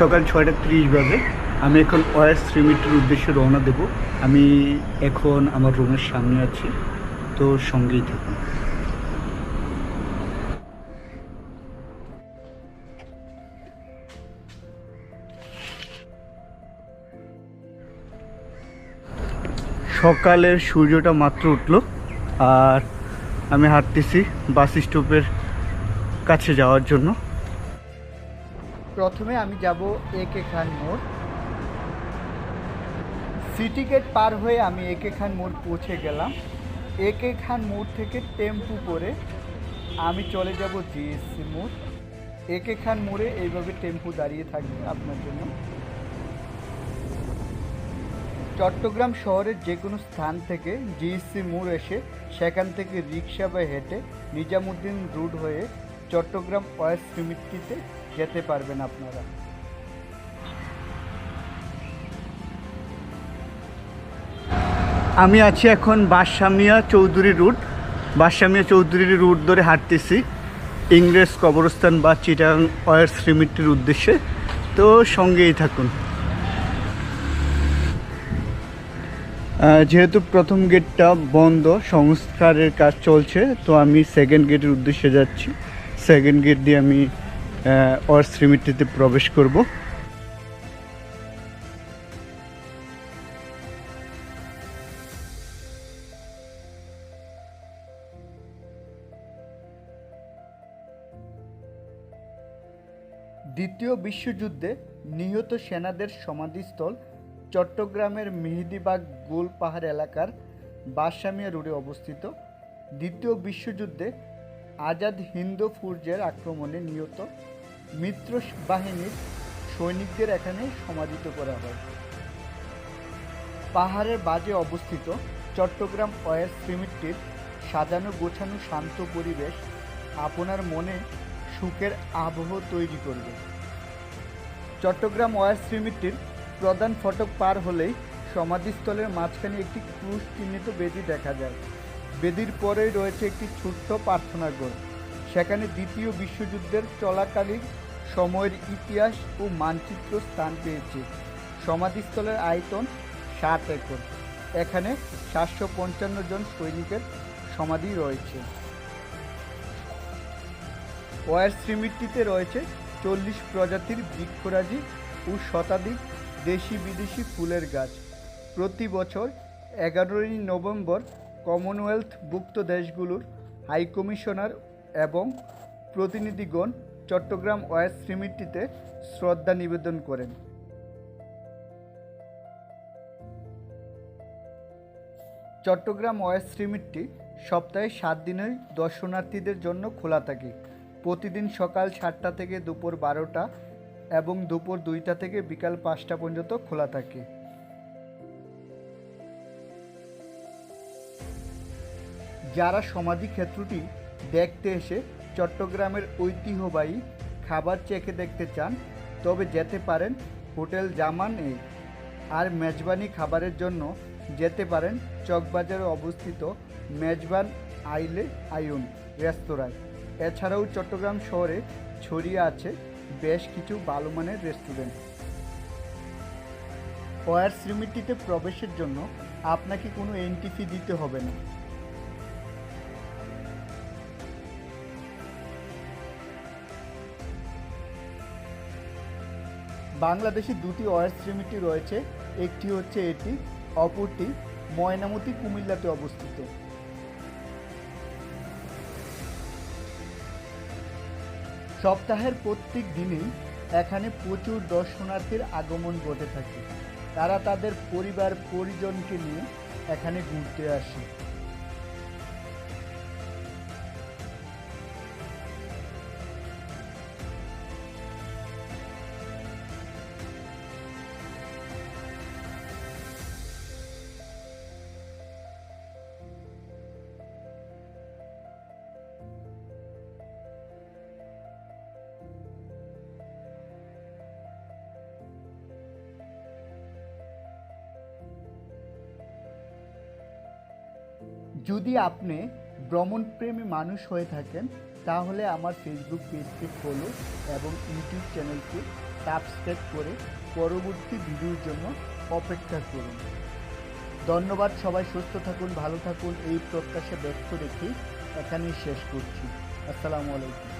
সকাল ছয়টা তিরিশ বাজে। আমি এখন ওয়ার্স রিমিটের উদ্দেশ্যে রওনা দেব। আমি এখন আমার রুমের সামনে আছি, তো সঙ্গেই থাকুন। সকালের সূর্যটা মাত্র উঠল, আর আমি হাঁটতেছি বাস স্টপের কাছে যাওয়ার জন্য। প্রথমে আমি যাব এ কে খান মোড়। সিটি গেট পার হয়ে আমি এ কে খান মোড় পৌঁছে গেলাম। এ কে খান মোড় থেকে টেম্পু করে আমি চলে যাব জিএসসি মোড়। এ কে খান মোড়ে এইভাবে টেম্পু দাঁড়িয়ে থাকবে আপনার জন্য। চট্টগ্রাম শহরের যে কোনো স্থান থেকে জিএসসি মোড় এসে সেখান থেকে রিক্সা বা হেঁটে নিজামুদ্দিন রুট হয়ে চট্টগ্রাম ওয়াইস লিমিটটিতে যেতে পারবেন আপনারা। আমি আছি এখন বাদশামিয়া চৌধুরী রুট। বাদশামিয়া চৌধুরী রুট ধরে হাঁটতেছি। ইংরেজ কবরস্থান বা চিটাং ওয়ার্স লিমিটের উদ্দেশ্যে। তো সঙ্গেই থাকুন। যেহেতু প্রথম গেটটা বন্ধ, সংস্কারের কাজ চলছে, তো আমি সেকেন্ড গেটের উদ্দেশ্যে যাচ্ছি। সেকেন্ড গেট দিয়ে আমি লিমিটটিতে প্রবেশ করব। দ্বিতীয় বিশ্বযুদ্ধে নিহত সেনাদের সমাধিস্থল চট্টগ্রামের মেহেদিবাগ গোল পাহাড় এলাকার বাসামিয়া রোডে অবস্থিত। দ্বিতীয় বিশ্বযুদ্ধে আজাদ হিন্দ ফৌজের আক্রমণে নিহত মিত্র বাহিনীর সৈনিকদের এখানে সমাধিত করা হয়। পাহাড়ের বাজে অবস্থিত চট্টগ্রাম ওয়ার সিমিটটির সাজানো গোছানো শান্ত পরিবেশ আপনার মনে সুখের আবহ তৈরি করবে। চট্টগ্রাম ওয়ার সিমিটটির প্রধান ফটক পার হলেই সমাধিস্থলের মাঝখানে একটি ক্রুশ চিহ্নিত বেদি দেখা যায়। বেদির পরেই রয়েছে একটি ছোট্ট প্রার্থনা ঘর। সেখানে দ্বিতীয় বিশ্বযুদ্ধের চলাকালীন সময়ের ইতিহাস ও মানচিত্র স্থান পেয়েছে। সমাধিস্থলের আয়তন ষাট একর। এখানে সাতশো পঞ্চান্ন জন সৈনিকের সমাধি রয়েছে। ওয়ার শ্রীমিট্টিতে রয়েছে চল্লিশ প্রজাতির বৃক্ষরাজি ও শতাধিক দেশি বিদেশি ফুলের গাছ। প্রতি বছর এগারোই নভেম্বর কমনওয়েলথভুক্ত দেশগুলোর হাইকমিশনার এবং প্রতিনিধিগণ চট্টগ্রাম ওয়ার শ্রীমিট্টিতে শ্রদ্ধা নিবেদন করেন। চট্টগ্রাম ওয়াইস লিমিটটি সপ্তাহে সাত দিনই দর্শনার্থীদের জন্য খোলা থাকে। প্রতিদিন সকাল সাতটা থেকে দুপুর বারোটা এবং দুপুর দুইটা থেকে বিকাল পাঁচটা পর্যন্ত খোলা থাকে। যারা সমাধি ক্ষেত্রটি দেখতে এসে চট্টগ্রামের ঐতিহ্যবাহী খাবার চেখে দেখতে চান, তবে যেতে পারেন হোটেল জামান এ। আর মেজবানি খাবারের জন্য যেতে পারেন চকবাজারে অবস্থিত মেজবান আইলে আয়ুন রেস্তোরাঁয়। এছাড়াও চট্টগ্রাম শহরে ছড়িয়ে আছে বেশ কিছু ভালো মানের রেস্টুরেন্ট। ওয়ার শ্রীমিটিতে প্রবেশের জন্য আপনাকে কোনো এন্ট্রি ফি দিতে হবে না। বাংলাদেশে দুটি ওয়ার শ্রেণীটি রয়েছে। একটি হচ্ছে এটি, অপরটি ময়নামতি কুমিল্লাতে অবস্থিত। সপ্তাহের প্রত্যেক দিনেই এখানে প্রচুর দর্শনার্থীর আগমন ঘটে থাকে। তারা তাদের পরিবার পরিজনকে নিয়ে এখানে ঘুরতে আসে। যদি আপনি ভ্রমণপ্রেমী মানুষ হয়ে থাকেন, তাহলে আমার ফেসবুক পেজকে ফলো এবং ইউটিউব চ্যানেলকে সাবস্ক্রাইব করে পরবর্তী ভিডিওর জন্য অপেক্ষা করুন। ধন্যবাদ, সবাই সুস্থ থাকুন, ভালো থাকুন, এই প্রত্যাশা ব্যক্ত রেখে এখানেই শেষ করছি। আসসালামু আলাইকুম।